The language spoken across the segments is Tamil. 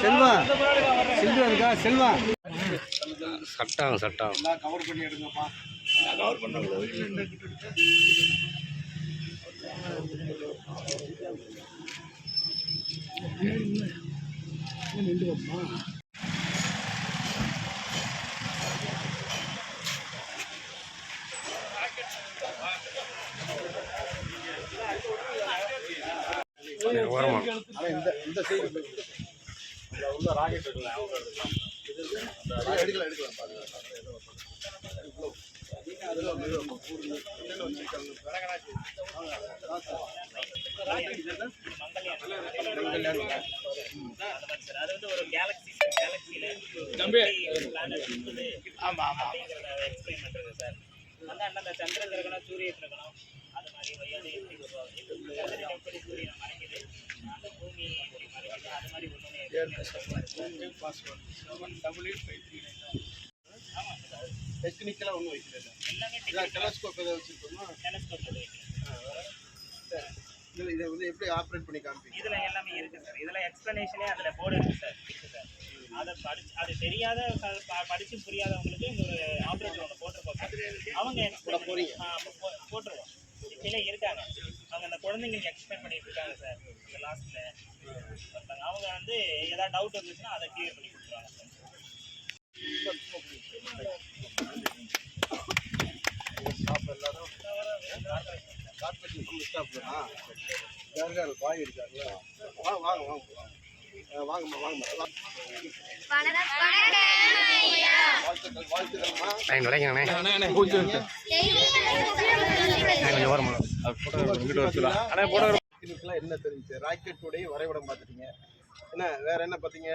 செல்வா சில்வர் இருக்கா? செல்வா. சட்டம் சட்டம் கவர் பண்ணி எடுங்கப்பா. கவர் பண்ண ஓரமா இந்த இந்த சைடு உள்ள ராக்கெட் இருக்குல்ல அவங்க எடுக்கலாம் எடுக்கலாம் எடுக்கலாம் அது வந்து ஒரு கேலக்ஸி கேலக்சியில ஆமா ஆமா எக்ஸ்பிளைன் பண்றது சார். அந்த அந்த சந்திர கிரகணம் சூரிய கிரகணம் அது மாதிரி வழியாக எப்படி உருவாகுது? எப்படி சூரியனை மறைக்குது. அந்த பூமி எப்படி மறைக்குது. அது மாதிரி டெக்னிக்கலாக ஒன்றும் வைக்கிறது எல்லாமே டெலஸ்கோப் எதாவது வச்சுருக்கோமா? டெலஸ்கோப் இதில் இதை வந்து எப்படி ஆப்ரேட் பண்ணி காமிப்பீங்க? இதுல எல்லாமே இருக்கு சார் இதுல எக்ஸ்பிளனேஷனே அதுல போர்டு இருக்கு சார் இருக்கு சார் அதை படிச்சு அது தெரியாத படிச்சு புரியாதவங்களுக்கு இந்த ஒரு ஆப்ரேட்டர் ஒன்று போட்டிருப்போம் சார் அவங்க போட்டுருவோம். கீழே இருக்காங்க. அவங்க அந்த குழந்தைங்களுக்கு எக்ஸ்பிளைன் பண்ணிட்டு இருக்காங்க சார். இந்த லாஸ்ட்ல ஒருத்தங்க அவங்க வந்து ஏதாவது டவுட் இருந்துச்சுன்னா அதை கிளியர் பண்ணி கொடுத்துருவாங்க. சார் கார்பரேஷன் ஸ்டாஃப் இருக்காருல்ல. வாங்க வாங்க வாங்க. வாங்கம்மா வாங்கம்மா என்ன தெரிஞ்சு ராக்கெட்டுடைய வரைபடம் பார்த்துட்டீங்க. என்ன வேற என்ன பார்த்தீங்க?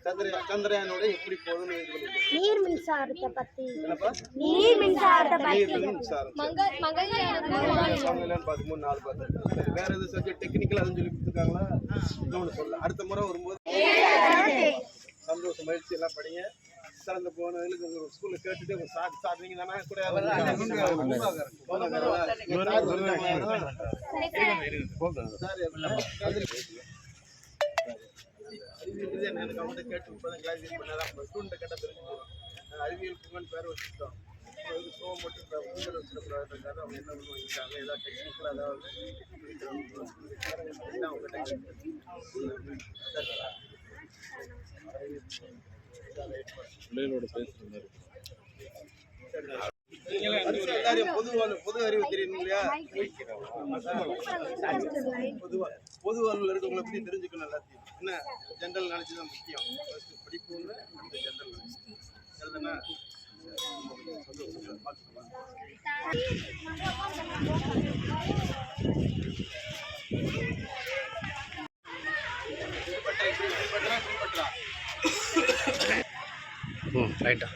ஆ? சந்திரயான் சந்திரயானோட எப்படி போகுதுன்னு நீர் மின்சாரத்தை பத்தி. என்னப்பா? நீர் மின்சாரத்தை பத்தி. நீர் மின்சாரம் மங்க மங்கள்யானது மங்களான் பார்க்கும்போது நாலு பார்த்து சரி வேற எதுவும் சப்ஜெக்ட் டெக்னிக்கல் அதுவும் சொல்லி கொடுத்துருக்காங்களா? இன்னொன்று சொல்ல அடுத்த முறை வரும்போது சந்தோஷம் மகிழ்ச்சி எல்லாம் படிங்க. சிறந்த போனதுக்கு உங்க ஸ்கூல்ல கேட்டுட்டு உங்க சார் சார் நீங்க தானே கூட எனக்கு அவங்கள்ட்ட கேட்டு இப்பதான் கிளாஸ் பண்ணாதான் ஸ்டூடெண்ட் கேட்டால் தெரிஞ்சுக்கணும். அறிவியல் பூங்கன்னு பேர் வச்சுட்டோம் அதுக்கு சோ மட்டும் ஊஞ்சல் வச்சிடக்கூடாதுன்றதுக்காக அவங்க என்ன வைக்கிறாங்க ஏதாவது டெக்னிக்கல் அதாவது அவங்க எல்லாரையும் பொது வாழ்வு- பொது அறிவு தெரியும் இல்லையா பொதுவா பொது வாழ்வில் இருக்கவங்களை பத்தி தெரிஞ்சுக்கணும் எல்லாத்தையும். என்ன? ஜென்ரல் நாலேஜ் தான் முக்கியம். படிப்பு ஒன்று அந்த ஜென்ரல் நாலேஜ் சரிதானே ம் ரைட்டா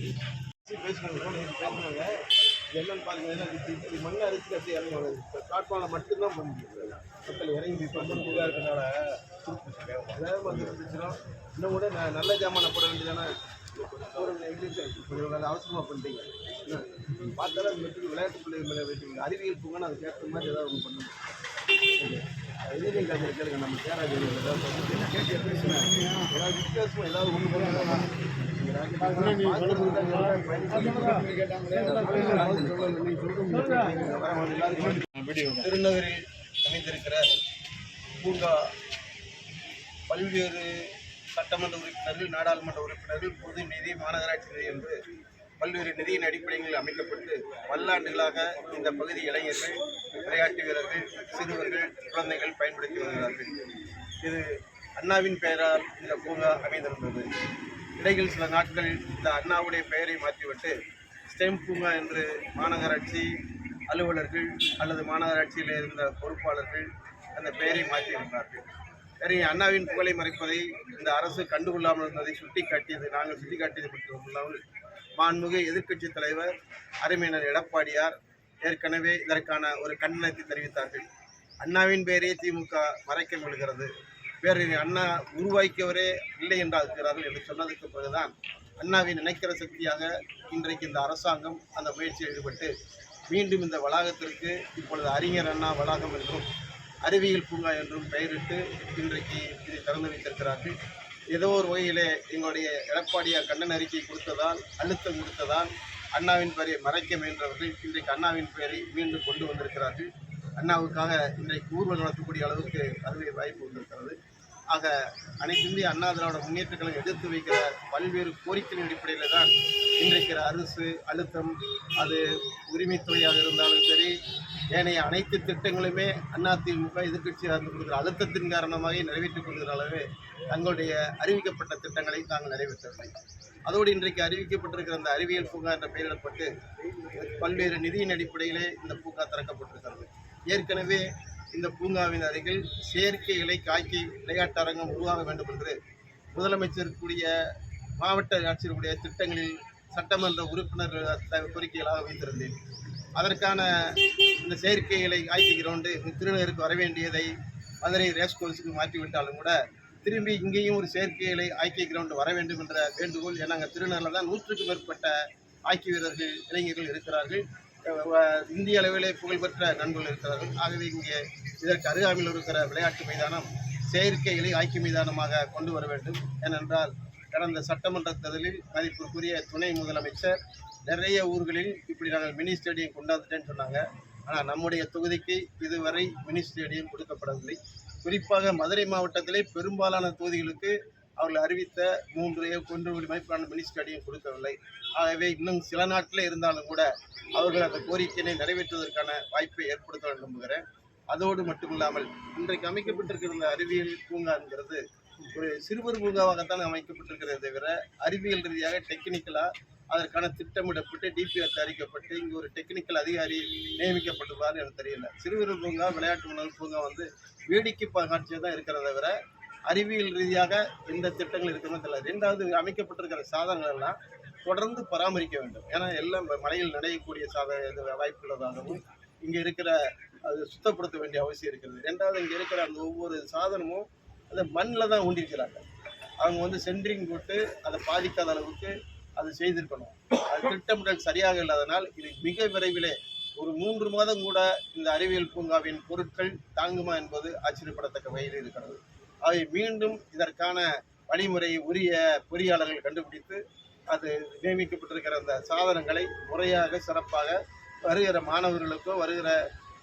பேசுனாங்க phone எடுத்து பேசுனாங்க என்னன்னு பாருங்க ஏன்னா இது இது மண்ணை அரிச்சு அப்படியே இறங்குவாங்க இப்போ காட்பானை மட்டும்தான் பண்ணிட்டு மக்கள் இறங்கி இப்போ மண் புகா இருக்கனால வேகமாக இருந்துச்சுன்னா இன்னும் கூட நான் நல்ல ஜாமானை போட வேண்டியதானே ஒரு கொஞ்சம் அவசரமாக பண்ணிட்டீங்க என்ன? பார்த்தாலும் அது விளையாட்டு பிள்ளைகள் மேலே வைக்கிறீங்க அறிவியல் பூங்கன்னு அதுக்கு ஏற்ற மாதிரி ஏதாவது ஒன்று பண்ணுங்க இன்ஜினியரிங் காலேஜில் கேளுங்க நம்ம சேராஜ் கேட்டு ஏதாவது வித்தியாசம் ஏதாவது ஒன்று திருநகரில் அமைந்திருக்கிற பூங்கா பல்வேறு சட்டமன்ற உறுப்பினர்கள் நாடாளுமன்ற உறுப்பினர்கள் பொது நிதி மாநகராட்சி நிதி என்று பல்வேறு நிதியின் அடிப்படையில் அமைக்கப்பட்டு பல்லாண்டுகளாக இந்த பகுதி இளைஞர்கள் விளையாட்டு வீரர்கள் சிறுவர்கள் குழந்தைகள் பயன்படுத்தி வருகிறார்கள். இது அண்ணாவின் பெயரால் இந்த பூங்கா அமைந்திருந்தது. இடையில் சில நாட்கள் இந்த அண்ணாவுடைய பெயரை மாற்றிவிட்டு ஸ்டெம் பூங்கா என்று மாநகராட்சி அலுவலர்கள் அல்லது மாநகராட்சியில் இருந்த பொறுப்பாளர்கள் அந்த பெயரை மாற்றியிருந்தார்கள். சரி அண்ணாவின் புகழை மறைப்பதை இந்த அரசு கண்டுகொள்ளாமல் இருந்ததை சுட்டி காட்டியது நாங்கள் சுட்டி காட்டியது மட்டும் இல்லாமல் மாண்புமிகு எதிர்க்கட்சி தலைவர் அருமையினர் எடப்பாடியார் ஏற்கனவே இதற்கான ஒரு கண்டனத்தை தெரிவித்தார்கள். அண்ணாவின் பேரே திமுக மறைக்க முழுகிறது வேறு அண்ணா உருவாக்கியவரே இல்லை இருக்கிறார்கள் என்று சொன்னதுக்கு பிறகுதான் அண்ணாவை நினைக்கிற சக்தியாக இன்றைக்கு இந்த அரசாங்கம் அந்த முயற்சியில் ஈடுபட்டு மீண்டும் இந்த வளாகத்திற்கு இப்பொழுது அறிஞர் அண்ணா வளாகம் என்றும் அறிவியல் பூங்கா என்றும் பெயரிட்டு இன்றைக்கு இதை திறந்து வைத்திருக்கிறார்கள். ஏதோ ஒரு வகையிலே எங்களுடைய எடப்பாடியார் கண்டன அறிக்கை கொடுத்ததால் அழுத்தம் கொடுத்ததால் அண்ணாவின் பெயரை மறைக்க முயன்றவர்கள் இன்றைக்கு அண்ணாவின் பெயரை மீண்டும் கொண்டு வந்திருக்கிறார்கள். அண்ணாவுக்காக இன்றைக்கு ஊர்வல் நடத்தக்கூடிய அளவுக்கு அறுவை வாய்ப்பு வந்திருக்கிறது. ஆக அனைத்து இந்திய அண்ணா திராவிட முன்னேற்ற கழகம் எதிர்த்து வைக்கிற பல்வேறு கோரிக்கையின் அடிப்படையில் தான் இன்றைக்கிற அரசு அழுத்தம் அது உரிமைத்துறையாக இருந்தாலும் சரி ஏனைய அனைத்து திட்டங்களுமே அதிமுக எதிர்க்கட்சியாக இருந்து கொடுக்குற அழுத்தத்தின் காரணமாக நிறைவேற்றிக் கொள்கிற அளவு தங்களுடைய அறிவிக்கப்பட்ட திட்டங்களை தாங்கள் நிறைவேற்றவில்லை. அதோடு இன்றைக்கு அறிவிக்கப்பட்டிருக்கிற அந்த அறிவியல் பூங்கா என்ற பெயரிடப்பட்டு பல்வேறு நிதியின் அடிப்படையிலே இந்த பூங்கா திறக்கப்பட்டிருக்கிறது. ஏற்கனவே இந்த பூங்காவின் அருகில் செயற்கை இலை காய்க்கி விளையாட்டு அரங்கம் உருவாக வேண்டும் என்று முதலமைச்சருக்குரிய மாவட்ட ஆட்சியருடைய திட்டங்களில் சட்டமன்ற உறுப்பினர் த- கோரிக்கைகளாக வைத்திருந்தேன். அதற்கான இந்த செயற்கை இலை கிரவுண்டு திருநகருக்கு வர வேண்டியதை மதுரை ரேஸ் கோர்ஸுக்கு மாற்றிவிட்டாலும் கூட திரும்பி இங்கேயும் ஒரு செயற்கை இலை ஆய்க்கை கிரவுண்டு வர வேண்டும் என்ற வேண்டுகோள் ஏன்னா அங்கே திருநகரில் தான் நூற்றுக்கும் மேற்பட்ட ஆய்க்கை வீரர்கள் இளைஞர்கள் இருக்கிறார்கள். இந்திய அளவிலே புகழ்பெற்ற நண்பர்கள் இருக்கிறார்கள். ஆகவே இங்கே இதற்கு அருகாமையில் இருக்கிற விளையாட்டு மைதானம் செயற்கை இலை மைதானமாக கொண்டு வர வேண்டும். ஏனென்றால் கடந்த சட்டமன்ற தேர்தலில் மதிப்பிற்குரிய துணை முதலமைச்சர் நிறைய ஊர்களில் இப்படி நாங்கள் மினி ஸ்டேடியம் கொண்டாந்துட்டேன்னு சொன்னாங்க. ஆனால் நம்முடைய தொகுதிக்கு இதுவரை மினி ஸ்டேடியம் கொடுக்கப்படவில்லை. குறிப்பாக மதுரை மாவட்டத்திலே பெரும்பாலான தொகுதிகளுக்கு அவர்கள் அறிவித்த மூன்று ஒன்று கோடி மதிப்பிலான மினி ஸ்டேடியம் கொடுக்கவில்லை. ஆகவே இன்னும் சில நாட்களே இருந்தாலும் கூட அவர்கள் அந்த கோரிக்கையினை நிறைவேற்றுவதற்கான வாய்ப்பை ஏற்படுத்த நம்புகிறேன் அதோடு மட்டுமில்லாமல் இன்றைக்கு அமைக்கப்பட்டிருக்கிற அறிவியல் பூங்காங்கிறது ஒரு சிறுவர் பூங்காவாகத்தான் அமைக்கப்பட்டிருக்கிறதே தவிர அறிவியல் ரீதியாக டெக்னிக்கலாக அதற்கான திட்டமிடப்பட்டு டிபிஆர் தயாரிக்கப்பட்டு இங்கே ஒரு டெக்னிக்கல் அதிகாரி நியமிக்கப்பட்டுள்ளார் எனக்கு தெரியல. சிறுவர் பூங்கா விளையாட்டு உணவு பூங்கா வந்து வேடிக்கை காட்சியாக தான் இருக்கிறத தவிர அறிவியல் ரீதியாக எந்த திட்டங்கள் இருக்கணும் தெரியல. ரெண்டாவது அமைக்கப்பட்டிருக்கிற சாதனங்கள் எல்லாம் தொடர்ந்து பராமரிக்க வேண்டும். ஏன்னா எல்லாம் மலையில் நடையக்கூடிய சாத வாய்ப்பு உள்ளதாகவும் இங்கே இருக்கிற அது சுத்தப்படுத்த வேண்டிய அவசியம் இருக்கிறது. ரெண்டாவது இங்கே இருக்கிற அந்த ஒவ்வொரு சாதனமும் அந்த மண்ணில் தான் ஊண்டிருக்கிறாங்க. அவங்க வந்து சென்ட்ரிங் போட்டு அதை பாதிக்காத அளவுக்கு அது செய்திருக்கணும். அது திட்டமிடல் சரியாக இல்லாதனால் இது மிக விரைவிலே ஒரு மூன்று மாதம் கூட இந்த அறிவியல் பூங்காவின் பொருட்கள் தாங்குமா என்பது ஆச்சரியப்படத்தக்க வகையில் இருக்கிறது. அவை மீண்டும் இதற்கான வழிமுறையை உரிய பொறியாளர்கள் கண்டுபிடித்து அது நியமிக்கப்பட்டிருக்கிற அந்த சாதனங்களை முறையாக சிறப்பாக வருகிற மாணவர்களுக்கோ வருகிற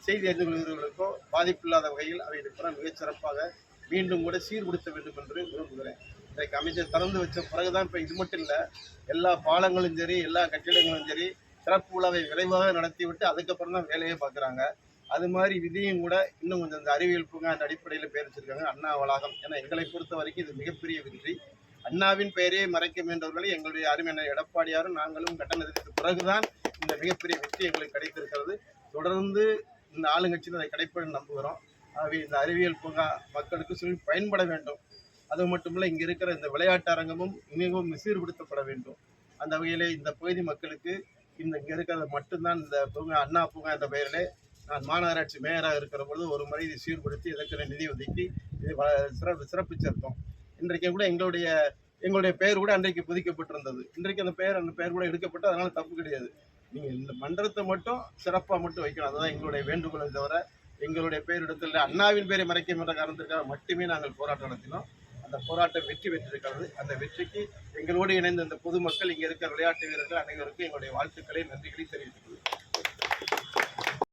செய்தி அறிந்து கொள்கிறவர்களுக்கோ பாதிப்பில்லாத வகையில் அவை இருக்கிற மிகச் சிறப்பாக மீண்டும் கூட சீர்படுத்த வேண்டும் என்று விரும்புகிறேன். இன்றைக்கு அமைச்சர் திறந்து வச்ச பிறகுதான் இப்போ இது மட்டும் இல்லை எல்லா பாலங்களும் சரி எல்லா கட்டிடங்களும் சரி சிறப்பு விழாவை விரைவாக நடத்திவிட்டு அதுக்கப்புறம் தான் வேலையை பார்க்குறாங்க. அது மாதிரி விதியும் கூட இன்னும் கொஞ்சம் இந்த அறிவியல் பூங்கா அந்த அடிப்படையில் பேர் வச்சிருக்காங்க. அண்ணா வளாகம். ஏன்னா எங்களை பொறுத்த வரைக்கும் இது மிகப்பெரிய வெற்றி. அண்ணாவின் பெயரே மறைக்க முயன்றவர்களை எங்களுடைய அருமையான எடப்பாடியாரும் நாங்களும் கட்டணத்திற்கு பிறகுதான் இந்த மிகப்பெரிய வெற்றி எங்களுக்கு கிடைத்திருக்கிறது. தொடர்ந்து இந்த ஆளுங்கட்சியில் அதை கிடைப்பதை நம்புகிறோம். ஆகவே இந்த அறிவியல் பூங்கா மக்களுக்கு சொல்லி பயன்பட வேண்டும். அது மட்டுமல்ல இங்கே இருக்கிற இந்த விளையாட்டு அரங்கமும் மிகவும் சீர்படுத்தப்பட வேண்டும். அந்த வகையில் இந்த பகுதி மக்களுக்கு இந்த இங்கே இருக்கிறது மட்டும்தான் இந்த பூங்கா அண்ணா பூங்கா என்ற பெயரில் நான் மாநகராட்சி மேயராக இருக்கிற பொழுது ஒரு முறை இதை சீர்படுத்தி இதற்கான நிதி ஒதுக்கி இதை வ- சிறப்பு சிறப்பிச்சிருக்கோம் இன்றைக்கு கூட எங்களுடைய எங்களுடைய பெயர் கூட அன்றைக்கு புதிக்கப்பட்டிருந்தது. இன்றைக்கு அந்த பெயர் அந்த பெயர் கூட எடுக்கப்பட்டு அதனால் தப்பு கிடையாது. நீங்கள் இந்த மன்றத்தை மட்டும் சிறப்பாக மட்டும் வைக்கணும். அதுதான் எங்களுடைய வேண்டுகோளை தவிர எங்களுடைய பேரிடத்தில் அண்ணாவின் பேரை மறைக்கும் என்ற காரணத்திற்காக மட்டுமே நாங்கள் போராட்டம் நடத்தினோம். அந்த போராட்டம் வெற்றி பெற்றிருக்கிறது. அந்த வெற்றிக்கு எங்களோடு இணைந்த இந்த பொதுமக்கள் இங்கே இருக்கிற விளையாட்டு வீரர்கள் அனைவருக்கும் எங்களுடைய வாழ்த்துக்களை நன்றிகளை தெரிவித்துக் கொள்கிறேன்